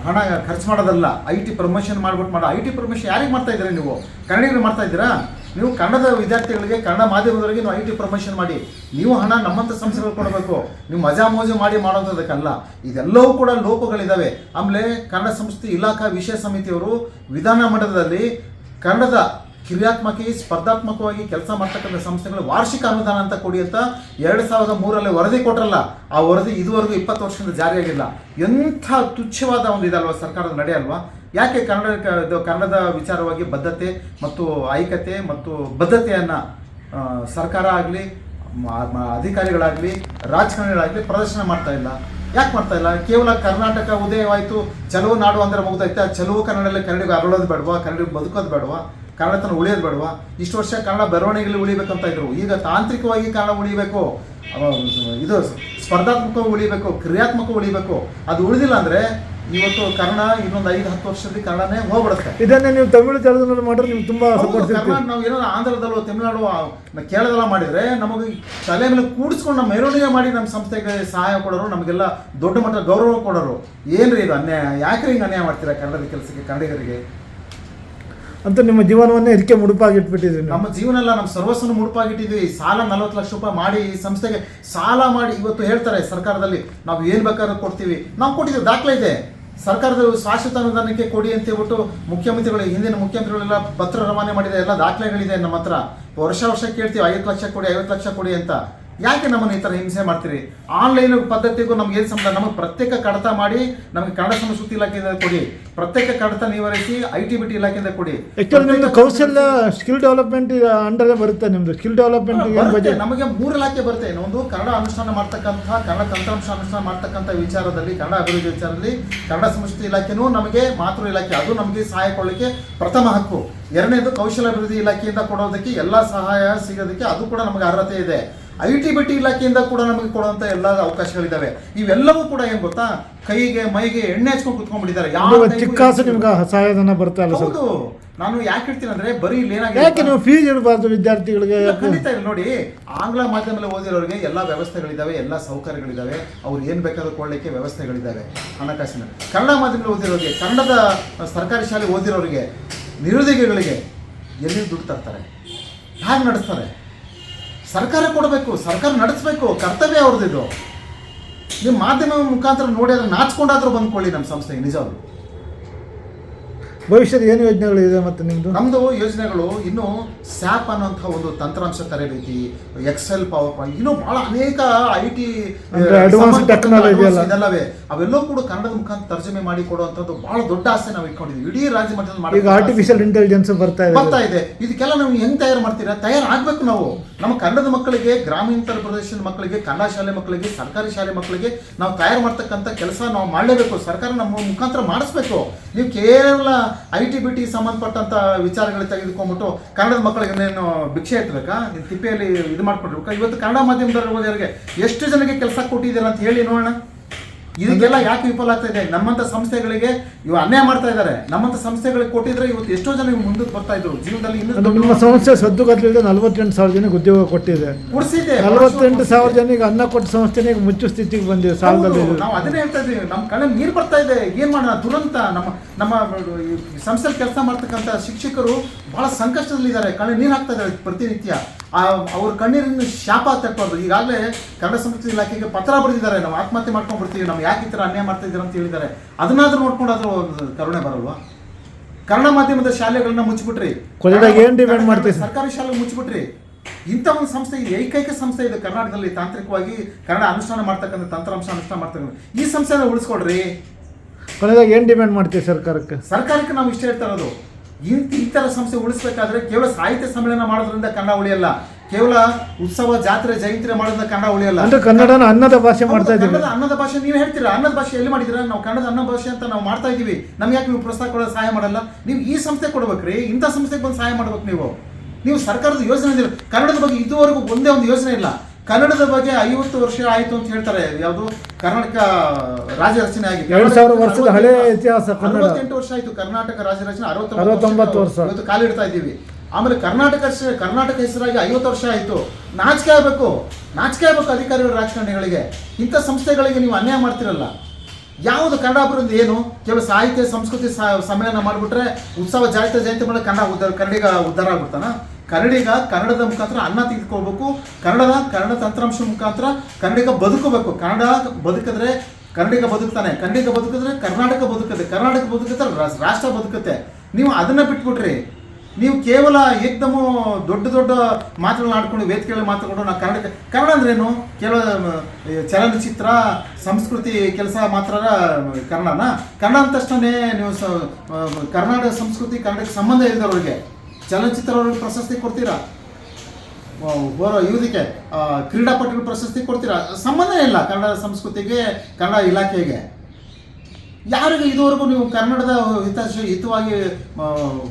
ಹಣ ಖರ್ಚು ಮಾಡೋದಲ್ಲ, ಐ ಟಿ ಪ್ರಮೋಷನ್ ಮಾಡ್ಬಿಟ್ಟು ಮಾಡೋ. ಐ ಟಿ ಪ್ರಮೋಷನ್ ಯಾರಿಗೆ ಮಾಡ್ತಾ ಇದ್ದೀರಾ ನೀವು? ಕನ್ನಡಿಗರು ಮಾಡ್ತಾ ಇದ್ದೀರಾ? ನೀವು ಕನ್ನಡದ ವಿದ್ಯಾರ್ಥಿಗಳಿಗೆ, ಕನ್ನಡ ಮಾಧ್ಯಮದವರಿಗೆ ನೀವು ಐ ಟಿ ಪ್ರಮೋಷನ್ ಮಾಡಿ, ನೀವು ಹಣ ನಮ್ಮಂಥ ಸಂಸ್ಥೆಗಳು ಕೊಡಬೇಕು. ನೀವು ಮಜಾ ಮೋಜು ಮಾಡಿ ಮಾಡೋದಕ್ಕಲ್ಲ. ಇದೆಲ್ಲವೂ ಕೂಡ ಲೋಪಗಳಿದ್ದಾವೆ ಆಮೇಲೆ ಕನ್ನಡ ಸಂಸ್ಥೆ ಇಲಾಖಾ ವಿಷಯ ಸಮಿತಿಯವರು ವಿಧಾನಮಂಡಲದಲ್ಲಿ ಕನ್ನಡದ ಕ್ರಿಯಾತ್ಮಕ, ಸ್ಪರ್ಧಾತ್ಮಕವಾಗಿ ಕೆಲಸ ಮಾಡ್ತಕ್ಕಂಥ ಸಂಸ್ಥೆಗಳು ವಾರ್ಷಿಕ ಅನುದಾನ ಅಂತ ಕೊಡಿ ಅಂತ ಎರಡು ಸಾವಿರದ ಮೂರಲ್ಲಿ ವರದಿ ಕೊಟ್ರಲ್ಲ, ಆ ವರದಿ ಇದುವರೆಗೂ ಇಪ್ಪತ್ತು ವರ್ಷದಿಂದ ಜಾರಿಯಾಗಿಲ್ಲ. ಎಂಥ ತುಚ್ಛವಾದ ಒಂದು ಇದಲ್ವಾ ಸರ್ಕಾರದ ನಡೆ ಅಲ್ವಾ? ಯಾಕೆ ಕನ್ನಡ ಕನ್ನಡದ ವಿಚಾರವಾಗಿ ಬದ್ಧತೆ ಮತ್ತು ಐಕ್ಯತೆ ಮತ್ತು ಬದ್ಧತೆಯನ್ನು ಸರ್ಕಾರ ಆಗಲಿ ಅಧಿಕಾರಿಗಳಾಗಲಿ, ರಾಜಕಾರಣಿಗಳಾಗಲಿ ಪ್ರದರ್ಶನ ಮಾಡ್ತಾ ಇಲ್ಲ. ಯಾಕೆ ಮಾಡ್ತಾ ಇಲ್ಲ? ಕೇವಲ ಕರ್ನಾಟಕ ಉದಯವಾಯಿತು ಚಲುವು ನಾಡು ಅಂದರೆ ಮುಗ್ದೈತೆ, ಆ ಚಲುವು ಕನ್ನಡದಲ್ಲಿ ಕನ್ನಡಿಗೆ ಅರಳೋದು ಬೇಡವಾ, ಕನ್ನಡಿಗೆ ಬದುಕೋದು ಬೇಡವಾ ಕನ್ನಡತನ ಉಳಿಯೋದು ಬೇಡವಾ? ಇಷ್ಟು ವರ್ಷ ಕನ್ನಡ ಬರವಣಿಗೆಯಲ್ಲಿ ಉಳಿಬೇಕಂತ ಇದ್ರು. ಈಗ ತಾಂತ್ರಿಕವಾಗಿ ಕನ್ನಡ ಉಳಿಬೇಕು ಇದು ಸ್ಪರ್ಧಾತ್ಮಕವಾಗಿ ಉಳಿಬೇಕು, ಕ್ರಿಯಾತ್ಮಕವಾಗಿ ಉಳಿಬೇಕು. ಅದು ಉಳಿದಿಲ್ಲ ಅಂದ್ರೆ ಇವತ್ತು ಕನ್ನಡ ಇನ್ನೊಂದು ಐದು ಹತ್ತು ವರ್ಷದಲ್ಲಿ ಕನ್ನಡನೇ ಹೋಗ್ಬಿಡುತ್ತೆ. ಇದನ್ನೇ ನೀವು ತಮಿಳು ತೆಲುಗಿನಲ್ಲಿ ಮಾಡಿದ್ರೆ ನಿಮ್ಗೆ ತುಂಬಾ ಸಪೋರ್ಟ್ ನಾವು ಏನೋ ಆಂಧ್ರದಲ್ಲೋ ತಮಿಳುನಾಡು ಕೇಳದಲ್ಲ ಕೇರಳದಲ್ಲ ಮಾಡಿದ್ರೆ ನಮಗೆ ತಲೆ ಮೇಲೆ ಕೂಡಿಸ್ಕೊಂಡು ನಮ್ಮ ಮೆರವಣಿಗೆ ಮಾಡಿ ನಮ್ಮ ಸಂಸ್ಥೆಗೆ ಸಹಾಯ ಕೊಡೋರು ನಮಗೆಲ್ಲ ದೊಡ್ಡ ಮಟ್ಟದ ಗೌರವ ಕೊಡೋರು. ಏನ್ರಿ ಇದು ಅನ್ಯಾಯ ಯಾಕೆ ಹಿಂಗೆ ಅನ್ಯಾಯ ಮಾಡ್ತೀರಾ ಕನ್ನಡದ ಕೆಲಸಕ್ಕೆ ಕನ್ನಡಿಗರಿಗೆ? ಅಂತ ನಿಮ್ಮ ಜೀವನವನ್ನೇ ಇದಕ್ಕೆ ಮುಡುಪಾಗಿಟ್ಬಿಟ್ಟಿದ್ದೀನಿ. ನಮ್ಮ ಜೀವನ ಎಲ್ಲ ನಮ್ಮ ಸರ್ವಸ್ವನು ಮುಡುಪಾಗಿಟ್ಟಿದ್ವಿ ಸಾಲ ನಲವತ್ತು ಲಕ್ಷ ರೂಪಾಯಿ ಮಾಡಿ ಈ ಸಂಸ್ಥೆಗೆ ಸಾಲ ಮಾಡಿ ಇವತ್ತು ಹೇಳ್ತಾರೆ ಸರ್ಕಾರದಲ್ಲಿ ನಾವು ಏನು ಬೇಕಾದ್ರೂ ಕೊಡ್ತೀವಿ. ನಾವು ಕೊಟ್ಟಿದ್ದೀವಿ ದಾಖಲೆ ಇದೆ. ಸರ್ಕಾರದ ಶಾಶ್ವತ ಅನುದಾನಕ್ಕೆ ಕೊಡಿ ಅಂತ ಹೇಳ್ಬಿಟ್ಟು ಮುಖ್ಯಮಂತ್ರಿಗಳು, ಹಿಂದಿನ ಮುಖ್ಯಮಂತ್ರಿಗಳೆಲ್ಲ ಪತ್ರ ರವಾನೆ ಮಾಡಿದ ಎಲ್ಲ ದಾಖಲೆಗಳಿದೆ ನಮ್ಮ ಹತ್ರ. ವರ್ಷ ವರ್ಷ ಕೇಳ್ತೀವಿ, ಐವತ್ತು ಲಕ್ಷ ಕೊಡಿ, ಐವತ್ತು ಲಕ್ಷ ಕೊಡಿ ಅಂತ. ಯಾಕೆ ನಮ್ಮನ್ನು ಈ ಥರ ಹಿಂಸೆ ಮಾಡ್ತೀರಿ? ಆನ್ಲೈನ್ ಪದ್ಧತಿಗೂ ನಮ್ಗೆ ಏನು ಸಂಬಂಧ? ನಮಗೆ ಪ್ರತ್ಯೇಕ ಕಡತ ಮಾಡಿ ನಮಗೆ ಕನ್ನಡ ಸಂಸ್ಕೃತಿ ಇಲಾಖೆಯಿಂದ ಕೊಡಿ. ಪ್ರತ್ಯೇಕ ಕಡತ ನಿವಾರಿಸಿ ಐ ಟಿ ಬಿ ಟಿ ಇಲಾಖೆಯಿಂದ ಕೊಡಿ. ನಿಮ್ದು ಕೌಶಲ್ಯ ಸ್ಕಿಲ್ ಡೆವಲಪ್ಮೆಂಟ್ ಅಂಡರ್ ಬರುತ್ತೆ ನಿಮ್ದು. ಸ್ಕಿಲ್ ಡೆವಲಪ್ಮೆಂಟ್ ನಮಗೆ ಮೂರು ಇಲಾಖೆ ಬರುತ್ತೆ. ಒಂದು ಕನ್ನಡ ಅನುಷ್ಠಾನ ಮಾಡ್ತಕ್ಕಂಥ ಕನ್ನಡ ತಂತ್ರಾಂಶ ಅನುಷ್ಠಾನ ಮಾಡ್ತಕ್ಕಂಥ ವಿಚಾರದಲ್ಲಿ ಕನ್ನಡ ಅಭಿವೃದ್ಧಿ ವಿಚಾರದಲ್ಲಿ ಕನ್ನಡ ಸಂಸ್ಕೃತಿ ಇಲಾಖೆನೂ ನಮಗೆ ಮಾತೃ ಇಲಾಖೆ. ಅದು ನಮಗೆ ಸಹಾಯ ಕೊಡಲಿಕ್ಕೆ ಪ್ರಥಮ ಹಕ್ಕು. ಎರಡನೇದು ಕೌಶಲ್ಯ ಅಭಿವೃದ್ಧಿ ಇಲಾಖೆಯಿಂದ ಕೊಡೋದಕ್ಕೆ ಎಲ್ಲ ಸಹಾಯ ಸಿಗೋದಕ್ಕೆ ಅದು ಕೂಡ ನಮಗೆ ಅರ್ಹತೆ ಇದೆ. ಐ ಟಿ ಬಿ ಟಿ ಇಲಾಖೆಯಿಂದ ಕೂಡ ನಮಗೆ ಕೊಡುವಂತ ಎಲ್ಲ ಅವಕಾಶಗಳಿದ್ದಾವೆ ಇವೆಲ್ಲವೂ ಕೂಡ ಏನ್ ಗೊತ್ತಾ? ಕೈಗೆ ಮೈಗೆ ಎಣ್ಣೆ ಹಚ್ಕೊಂಡು ಕುತ್ಕೊಂಡ್ಬಿಟ್ಟಿದ್ದಾರೆ. ಯಾವ ಇವಾಗ ಟೈಮು ಚಿಕ್ಕ ಕಾಸು ನಿಮ್ಗೆ ಸಹಾಯಧನ ಬರ್ತಾ ಇಲ್ಲ ಹೌದು. ನಾನು ಯಾಕೆ ಹೇಳ್ತೀನಿ ಅಂದ್ರೆ ಬರೀ ಇಲ್ಲಿ ಯಾಕೆ ನೀವು ಫೀಸ್ ಇಡಬಾರ್ದು ವಿದ್ಯಾರ್ಥಿಗಳಿಗೆ? ಖಂಡಿತ ಇಲ್ಲ. ನೋಡಿ ಆಂಗ್ಲ ಮಾಧ್ಯಮದಲ್ಲಿ ಓದಿರೋರಿಗೆ ಎಲ್ಲ ವ್ಯವಸ್ಥೆಗಳಿದ್ದಾವೆ ಎಲ್ಲ ಸೌಕರ್ಯಗಳಿದ್ದಾವೆ ಅವ್ರು ಏನು ಬೇಕಾದ್ರೂ ಕೊಡಲಿಕ್ಕೆ ವ್ಯವಸ್ಥೆಗಳಿದ್ದಾವೆ ಹಣಕಾಸಿನ ಕನ್ನಡ ಮಾಧ್ಯಮದಲ್ಲಿ ಓದಿರೋರಿಗೆ ಕನ್ನಡದ ಸರ್ಕಾರಿ ಶಾಲೆ ಓದಿರೋರಿಗೆ ನಿರುದ್ಯೋಗಿಗಳಿಗೆ ಎಲ್ಲಿ ದುಡ್ಡು ತರ್ತಾರೆ? ಹೇಗೆ ನಡೆಸ್ತಾರೆ? ಸರ್ಕಾರ ಕೊಡಬೇಕು, ಸರ್ಕಾರ ನಡೆಸಬೇಕು, ಕರ್ತವ್ಯ ಅವ್ರದ್ದು ನಿಮ್ಮ ಮಾಧ್ಯಮ ಮುಖಾಂತರ ನೋಡಿ, ಅದನ್ನು ನಾಚ್ಕೊಂಡಾದ್ರೂ ಬಂದ್ಕೊಳ್ಳಿ ನಮ್ಮ ಸಂಸ್ಥೆಗೆ ನಿಜವಾಗ್ಲು. ಭವಿಷ್ಯದ ಏನು ಯೋಜನೆಗಳಿದೆ ಮತ್ತೆ ನಿಮ್ದು? ನಮ್ದು ಯೋಜನೆಗಳು ಇನ್ನು ಸ್ಯಾಪ್ ಅನ್ನೋಂಥ ಒಂದು ತಂತ್ರಾಂಶ ತರಬೇತಿ ಎಕ್ಸೆಲ್ ಪವರ್ ಪಾಯಿಂಟ್ ಇನ್ನೂ ಬಹಳ ಅನೇಕ ಐ ಟಿ ಟೆಕ್ನಾಲಜಿ ಇದೆಲ್ಲವೇ. ಅವೆಲ್ಲವೂ ಕೂಡ ಕನ್ನಡದ ಮುಖಾಂತರ ತರ್ಜಮೆ ಮಾಡಿ ಕೊಡುವಂಥದ್ದು ಬಹಳ ದೊಡ್ಡ ಆಸೆ ನಾವು ಇಟ್ಕೊಂಡಿದ್ದೀವಿ. ಇಡೀ ರಾಜ್ಯ ಮಟ್ಟದಲ್ಲಿ ಈಗ ಆರ್ಟಿಫಿಷಿಯಲ್ ಇಂಟೆಲಿಜೆನ್ಸ್ ಬರ್ತಾ ಇದೆ. ಬರ್ತಾ ಇದೆ. ಇದಕ್ಕೆಲ್ಲ ನಾವು ಹೆಂಗ್ ತಯಾರು ಮಾಡ್ತೀರಾ? ತಯಾರು ಆಗ್ಬೇಕು ನಾವು. ನಮ್ಮ ಕನ್ನಡದ ಮಕ್ಕಳಿಗೆ ಗ್ರಾಮೀಣ ಪ್ರದೇಶದ ಮಕ್ಕಳಿಗೆ ಕನ್ನಡ ಶಾಲೆ ಮಕ್ಕಳಿಗೆ ಸರ್ಕಾರಿ ಶಾಲೆ ಮಕ್ಕಳಿಗೆ ನಾವು ತಯಾರು ಮಾಡ್ತಕ್ಕಂಥ ಕೆಲಸ ನಾವು ಮಾಡಲೇಬೇಕು. ಸರ್ಕಾರ ನಮ್ಮ ಮುಖಾಂತರ ಮಾಡಿಸ್ಬೇಕು. ನೀವು ಕೇವಲ ಐ ಟಿ ಬಿ ಟಿ ಸಂಬಂಧಪಟ್ಟಂಥ ವಿಚಾರಗಳು ತೆಗೆದುಕೊಂಡ್ಬಿಟ್ಟು ಕನ್ನಡದ ಮಕ್ಕಳಿಗೆ ನೀನು ಭಿಕ್ಷೆ ಎತ್ತಬೇಕಾ? ನೀನು ತಿಪ್ಪೆಯಲ್ಲಿ ಇದು ಮಾಡ್ಕೊಂಡಿರ್ಬೇಕಾ? ಇವತ್ತು ಕನ್ನಡ ಮಾಧ್ಯಮದಲ್ಲಿ ಯಾರಿಗೆ ಎಷ್ಟು ಜನಕ್ಕೆ ಕೆಲಸ ಕೊಟ್ಟಿದ್ದೀರಾ ಅಂತ ಹೇಳಿ ನೋಡೋಣ. ಇದಕ್ಕೆಲ್ಲ ಯಾಕೆ ವಿಫಲ ಆಗ್ತಾ ಇದೆ? ನಮ್ಮಂತ ಸಂಸ್ಥೆಗಳಿಗೆ ಇವು ಅನ್ಯಾಯ ಮಾಡ್ತಾ ಇದ್ದಾರೆ ನಮ್ಮಂತ ಸಂಸ್ಥೆಗಳಿಗೆ ಕೊಟ್ಟಿದ್ರೆ ಇವತ್ತು ಎಷ್ಟೋ ಜನ ಮುಂದಕ್ಕೆ ಬರ್ತಾ ಇದ್ರು. ಜೀವನದಲ್ಲಿ ಇನ್ನೂ ಸಂಸ್ಥೆ ಸದ್ದು ಸಂಸ್ಥೆ ಸದ್ದುಗತ್ತಲಿದೆ ನಲವತ್ತೆಂಟು ಸಾವಿರ ಜನಕ್ಕೆ ಉದ್ಯೋಗ ಕೊಟ್ಟಿದೆ. ಕೊಡಿಸಿದೆ ನಲವತ್ತೆಂಟು ಸಾವಿರ ಜನಕ್ಕೆ ಅನ್ನ ಕೊಟ್ಟ ಸಂಸ್ಥೆನೇ ಮುಚ್ಚು ಸ್ಥಿತಿಗೆ ಬಂದಿದೆ ಸಾಲದಲ್ಲಿ. ನಾವು ಅದನ್ನೇ ಹೇಳ್ತಾ ಇದ್ದೀವಿ. ನಮ್ಮ ಕಣ್ಣ ನೀರು ಬರ್ತಾ ಇದೆ. ಏನ್ ಮಾಡೋಣ? ದುರಂತ. ನಮ್ಮ ನಮ್ಮ ಸಂಸ್ಥೆಯಲ್ಲಿ ಕೆಲಸ ಮಾಡ್ತಕ್ಕಂಥ ಶಿಕ್ಷಕರು ಬಹಳ ಸಂಕಷ್ಟದಲ್ಲಿದ್ದಾರೆ. ಕಣ್ಣ ನೀರು ಹಾಕ್ತಾ ಇದ್ದಾರೆ ಪ್ರತಿನಿತ್ಯ. ಆ ಅವ್ರ ಕಣ್ಣೀರಿನ ಶಾಪ ತಕ್ಕಬಾರ್ದು ಈಗಾಗಲೇ ಕನ್ನಡ ಸಂಸ್ಕೃತಿ ಇಲಾಖೆಗೆ ಪತ್ರ ಬರೆದಿದ್ದಾರೆ. ನಾವು ಆತ್ಮಹತ್ಯೆ ಮಾಡ್ಕೊಂಡು ಬರ್ತೀವಿ ನಾವು ಯಾಕೆ ಈ ಥರ ಅನ್ಯಾಯ ಮಾಡ್ತಾ ಇದ್ದೀರಾ ಅಂತ ಹೇಳಿದ್ದಾರೆ. ಅದನ್ನಾದ್ರೂ ನೋಡ್ಕೊಂಡಾದ್ರೂ ಕರುಣೆ ಬರಲ್ವಾ? ಕನ್ನಡ ಮಾಧ್ಯಮದ ಶಾಲೆಗಳನ್ನ ಮುಚ್ಚಿಬಿಟ್ರಿ. demand ಮಾಡ್ತೀರಿ? ಸರ್ಕಾರಿ ಶಾಲೆ ಮುಚ್ಚಿಬಿಟ್ರಿ. ಇಂಥ ಒಂದು ಸಂಸ್ಥೆ ಇದೆ ಏಕೈಕ ಸಂಸ್ಥೆ ಇದೆ ಕರ್ನಾಟಕದಲ್ಲಿ. ತಾಂತ್ರಿಕವಾಗಿ ಕನ್ನಡ ಅನುಷ್ಠಾನ ಮಾಡ್ತಕ್ಕಂಥ ತಂತ್ರಾಂಶ ಅನುಷ್ಠಾನ ಮಾಡ್ತಕ್ಕಂಥ ಈ ಸಂಸ್ಥೆನ ಉಳಿಸ್ಕೊಡ್ರಿ. ಕೊನೆದಾಗ ಏನು ಡಿಮ್ಯಾಂಡ್ ಮಾಡ್ತೀವಿ ಸರ್ಕಾರಕ್ಕೆ? ಸರ್ಕಾರಕ್ಕೆ ನಾವು ಇಷ್ಟ ಹೇಳ್ತಾ ಇರೋದು. ಇಂಥ ಈ ಥರ ಸಂಸ್ಥೆ ಉಳಿಸ್ಬೇಕಾದ್ರೆ ಕೇವಲ ಸಾಹಿತ್ಯ ಸಮ್ಮೇಳನ ಮಾಡೋದ್ರಿಂದ ಕನ್ನಡ ಉಳಿಯಲ್ಲ. ಕೇವಲ ಉತ್ಸವ ಜಾತ್ರೆ ಜಯಂತಿ ಮಾಡೋದ್ರಿಂದ ಕನ್ನಡ ಉಳಿಯಲ್ಲ. ಅಂದ್ರೆ ಕನ್ನಡನ ಅನ್ನದ ಭಾಷೆ ಮಾಡ್ತಾ ಇದ್ದೀವಿ. ಕನ್ನಡದ ಅನ್ನದ ಭಾಷೆ ನೀವು ಹೇಳ್ತೀರಾ? ಅನ್ನದ ಭಾಷೆ ಎಲ್ಲಿ ಮಾಡಿದ್ದೀರಾ? ನಾವು ಕನ್ನಡದ ಅನ್ನ ಭಾಷೆ ಅಂತ ನಾವು ಮಾಡ್ತಾ ಇದ್ದೀವಿ. ನಮ್ಗೆ ಯಾಕೆ ನೀವು ಪ್ರೋತ್ಸಾಹ ಕೊಡೋ ಸಹಾಯ ಮಾಡಲ್ಲ? ನೀವು ಈ ಸಂಸ್ಥೆ ಕೊಡ್ಬೇಕ್ರಿ ಇಂಥ ಸಂಸ್ಥೆಗೆ ಬಂದು ಸಹಾಯ ಮಾಡ್ಬೇಕು ನೀವು. ನೀವು ಸರ್ಕಾರದ ಯೋಜನೆ. ಕನ್ನಡದ ಬಗ್ಗೆ ಇದುವರೆಗೂ ಒಂದೇ ಒಂದು ಯೋಜನೆ ಇಲ್ಲ. ಕನ್ನಡದ ಬಗ್ಗೆ ಐವತ್ತು ವರ್ಷ ಆಯಿತು ಅಂತ ಹೇಳ್ತಾರೆ. ಯಾವುದು? ಕರ್ನಾಟಕ ರಾಜ್ಯ ರಚನೆ ಆಗಿದೆ. ಎರಡು ಸಾವಿರ ವರ್ಷದ ಹಳೆ ಇತಿಹಾಸ. ಅರವತ್ತೆಂಟು ವರ್ಷ ಆಯಿತು ಕರ್ನಾಟಕ ರಾಜ್ಯ ರಚನೆ. ಅರವತ್ತೊಂಬತ್ತು ವರ್ಷ. ಇವತ್ತು ಕಾಲಿಡ್ತಾ ಇದ್ದೀವಿ. ಆಮೇಲೆ ಕರ್ನಾಟಕ ಕರ್ನಾಟಕ ಹೆಸರಾಗಿ ಐವತ್ತು ವರ್ಷ ಆಯಿತು. ನಾಚಿಕೆ ಆಗಬೇಕು. ನಾಚಿಕೆ ಆಗಬೇಕು ಅಧಿಕಾರಿಗಳು ರಾಜಕಾರಣಿಗಳಿಗೆ. ಇಂಥ ಸಂಸ್ಥೆಗಳಿಗೆ ನೀವು ಅನ್ಯಾಯ ಮಾಡ್ತಿರಲ್ಲ. ಯಾವುದು ಕನ್ನಡ ಅಭಿವೃದ್ಧಿ ಏನು? ಕೇವಲ ಸಾಹಿತ್ಯ ಸಂಸ್ಕೃತಿ ಸಮ್ಮೇಳನ ಮಾಡಿಬಿಟ್ರೆ ಉತ್ಸವ ಜಾತ್ರೆ ಜಯಂತಿ ಮೇಲೆ ಕನ್ನಡ ಉದ್ಧಾರ ಕನ್ನಡಿಗ ಉದ್ಧಾರ ಆಗ್ಬಿಡ್ತಾನ? ಕನ್ನಡಿಗ ಕನ್ನಡದ ಮುಖಾಂತರ ಅನ್ನ ತೆಗೆದುಕೋಬೇಕು ಕನ್ನಡದ ಕನ್ನಡ ತಂತ್ರಾಂಶ ಮುಖಾಂತರ ಕನ್ನಡಿಗ ಬದುಕಬೇಕು. ಕನ್ನಡ ಬದುಕಿದ್ರೆ ಕನ್ನಡಿಗ ಬದುಕ್ತಾನೆ, ಕನ್ನಡಿಗ ಬದುಕಿದ್ರೆ ಕರ್ನಾಟಕ ಬದುಕುತ್ತೆ ಕರ್ನಾಟಕ ಬದುಕುತ್ತೆ ರಾಷ್ಟ್ರ ಬದುಕುತ್ತೆ. ನೀವು ಅದನ್ನ ಬಿಟ್ಬಿಟ್ರಿ. ನೀವು ಕೇವಲ ಏಕ್ದಮು ದೊಡ್ಡ ದೊಡ್ಡ ಮಾತುಗಳನ್ನ ಆಡ್ಕೊಂಡು, ವೇದಿಕೆಗಳಲ್ಲಿ ಮಾತಾಡ್ಕೊಂಡು ನಾವು ಕನ್ನಡ ಕನ್ನಡ ಅಂದ್ರೇನು? ಕೇವಲ ಚಲನಚಿತ್ರ, ಸಂಸ್ಕೃತಿ ಕೆಲಸ ಮಾತ್ರ ಕನ್ನಡನ? ಕನ್ನಡ ಅಂದ ನೀವು ಕರ್ನಾಟಕ ಸಂಸ್ಕೃತಿ, ಕನ್ನಡಕ್ಕೆ ಸಂಬಂಧ ಇದ್ದವ್ರಿಗೆ ಚಲನಚಿತ್ರವ್ರಿಗೆ ಪ್ರಶಸ್ತಿ ಕೊಡ್ತೀರಾ? ಬರೋ ಇದಕ್ಕೆ ಕ್ರೀಡಾಪಟುಗಳು ಪ್ರಶಸ್ತಿ ಕೊಡ್ತೀರಾ? ಸಂಬಂಧ ಇಲ್ಲ ಕನ್ನಡ ಸಂಸ್ಕೃತಿಗೆ, ಕನ್ನಡ ಇಲಾಖೆಗೆ. ಯಾರಿಗೆ ಇದುವರೆಗೂ ನೀವು ಕನ್ನಡದ ಹಿತ ಹಿತವಾಗಿ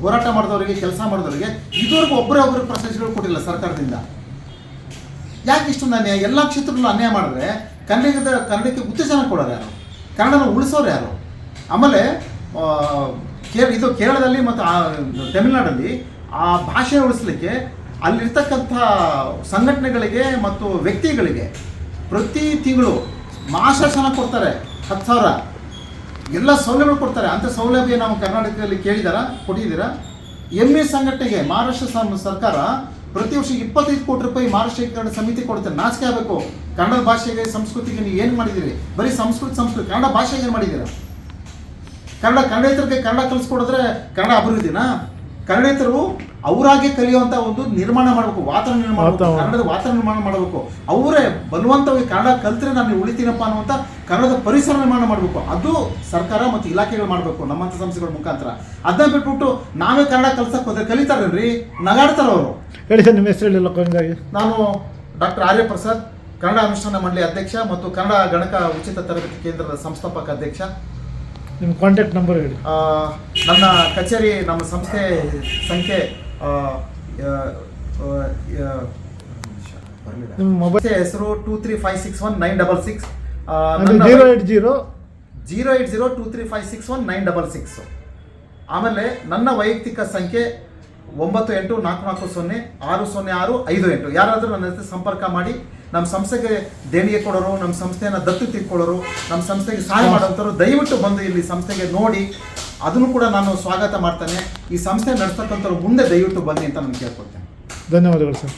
ಹೋರಾಟ ಮಾಡಿದವರಿಗೆ, ಕೆಲಸ ಮಾಡಿದವರಿಗೆ, ಇದುವರೆಗೂ ಒಬ್ಬರೇ ಒಬ್ಬರಿಗೆ ಪ್ರಶಸ್ತಿಗಳು ಕೊಟ್ಟಿಲ್ಲ ಸರ್ಕಾರದಿಂದ? ಯಾಕೆ ಇಷ್ಟೊಂದು ಅನ್ಯಾಯ? ಎಲ್ಲ ಕ್ಷೇತ್ರದಲ್ಲೂ ಅನ್ಯಾಯ ಮಾಡಿದ್ರೆ ಕನ್ನಡದ, ಕನ್ನಡಕ್ಕೆ ಉತ್ತೇಜನ ಕೊಡೋರು ಯಾರು? ಕನ್ನಡನ ಉಳಿಸೋರು ಯಾರು? ಆಮೇಲೆ ಕೇ ಇದು ಕೇರಳದಲ್ಲಿ ಮತ್ತು ತಮಿಳುನಾಡಲ್ಲಿ ಆ ಭಾಷೆ ಉಳಿಸ್ಲಿಕ್ಕೆ ಅಲ್ಲಿರ್ತಕ್ಕಂಥ ಸಂಘಟನೆಗಳಿಗೆ ಮತ್ತು ವ್ಯಕ್ತಿಗಳಿಗೆ ಪ್ರತಿ ತಿಂಗಳು ಮಾಸಾಶನ ಕೊಡ್ತಾರೆ, ಹತ್ತು ಸಾವಿರ. ಎಲ್ಲ ಸೌಲಭ್ಯಗಳು ಕೊಡ್ತಾರೆ. ಅಂಥ ಸೌಲಭ್ಯ ನಾವು ಕರ್ನಾಟಕದಲ್ಲಿ ಕೇಳಿದಾರ? ಕೊಟ್ಟಿದ್ದೀರಾ? ಎಂ ಎ ಸಂಘಟನೆಗೆ ಮಹಾರಾಷ್ಟ್ರ ಸರ್ಕಾರ ಪ್ರತಿ ವರ್ಷ ಇಪ್ಪತ್ತೈದು ಕೋಟಿ ರೂಪಾಯಿ ಮಹಾರಾಷ್ಟ್ರೀಕರಣ ಸಮಿತಿ ಕೊಡುತ್ತೆ. ನಾಚಿಕೆ ಆಗಬೇಕು. ಕನ್ನಡ ಭಾಷೆಗೆ, ಸಂಸ್ಕೃತಿಗೆ ನೀವು ಏನು ಮಾಡಿದ್ದೀರಿ? ಬರೀ ಸಂಸ್ಕೃತಿ ಸಂಸ್ಕೃತಿ. ಕನ್ನಡ ಭಾಷೆಗೆ ಏನು ಮಾಡಿದ್ದೀರಾ? ಕನ್ನಡ ಕನ್ನಡೇತರಿಗೆ ಕನ್ನಡ ಕಲಿಸ್ಕೊಡಿದ್ರೆ ಕನ್ನಡ ಅಭಿವೃದ್ಧಿನಾ? ಕನ್ನಡೇತರು ಅವರಾಗೆ ಕಲಿಯುವಂತ ಒಂದು ನಿರ್ಮಾಣ ಮಾಡಬೇಕು ವಾತಾವರಣ ನಿರ್ಮಾಣ ಮಾಡಬೇಕು ಕನ್ನಡದ ವಾತಾವರಣ ನಿರ್ಮಾಣ ಮಾಡಬೇಕು. ಅವರೇ ಬಲವಂತವಾಗಿ ಕನ್ನಡ ಕಲ್ತ್ರೆ ನಾನು ಉಳಿತೀನಪ್ಪ ಅನ್ನುವಂಥ ಕನ್ನಡದ ಪರಿಸರ ನಿರ್ಮಾಣ ಮಾಡಬೇಕು. ಅದು ಸರ್ಕಾರ ಮತ್ತು ಇಲಾಖೆಗಳು ಮಾಡಬೇಕು ನಮ್ಮಂಥ ಸಂಸ್ಥೆಗಳ ಮುಖಾಂತರ. ಅದನ್ನ ಬಿಟ್ಬಿಟ್ಟು ನಾವೇ ಕನ್ನಡ ಕಲ್ಸಕ್ಕೆ ಹೋದ್ರೆ ಕಲಿತಾರೇನ್ರಿ? ನಗಾಡ್ತಾರ ಅವರು. ಹೇಳಿ ಸರ್ ನಿಮ್ಮ ಹೆಸರು ನಾನು ಡಾಕ್ಟರ್ ಆರ್ಯ ಪ್ರಸಾದ್ ಕನ್ನಡ ಅನುಷ್ಠಾನ ಮಂಡಳಿ ಅಧ್ಯಕ್ಷ ಮತ್ತು ಕನ್ನಡ ಗಣಕ ಉಚಿತ ತರಬೇತಿ ಕೇಂದ್ರದ ಸಂಸ್ಥಾಪಕ ಅಧ್ಯಕ್ಷ. ನಿಮ್ಮ ಕಾಂಟ್ಯಾಕ್ಟ್ ನಂಬರ್ ಹೇಳಿ. ನನ್ನ ಕಚೇರಿ ನಮ್ಮ ಸಂಸ್ಥೆ ಸಂಖ್ಯೆ. ನಿಮ್ಮ ಮೊಬೈಲ್ ಹೆಸರು two three five six one nine double six zero eight zero zero eight zero two three five six one nine double six ಆಮೇಲೆ ನನ್ನ ವೈಯಕ್ತಿಕ ಸಂಖ್ಯೆ ಒಂಬತ್ತು ಎಂಟು ನಾಲ್ಕು ನಾಲ್ಕು ಸೊನ್ನೆ ಆರು ಸೊನ್ನೆ ಆರು ಐದು ಎಂಟು. ಯಾರಾದರೂ ನನ್ನ ಜೊತೆ ಸಂಪರ್ಕ ಮಾಡಿ ನಮ್ಮ ಸಂಸ್ಥೆಗೆ ದೇಣಿಗೆ ಕೊಡೋರು, ನಮ್ಮ ಸಂಸ್ಥೆಯನ್ನು ದತ್ತು ತಿಳ್ಕೊಳ್ಳೋರು, ನಮ್ಮ ಸಂಸ್ಥೆಗೆ ಸಹಾಯ ಮಾಡೋಂಥವ್ರು ದಯವಿಟ್ಟು ಬಂದು ಇಲ್ಲಿ ಸಂಸ್ಥೆಗೆ ನೋಡಿ, ಅದನ್ನು ಕೂಡ ನಾನು ಸ್ವಾಗತ ಮಾಡ್ತೇನೆ. ಈ ಸಂಸ್ಥೆ ನಡೆಸ್ತಕ್ಕಂಥವ್ರು ಮುಂದೆ ದಯವಿಟ್ಟು ಬನ್ನಿ ಅಂತ ನಾನು ಕೇಳ್ಕೊಳ್ತೇನೆ. ಧನ್ಯವಾದಗಳು ಸರ್.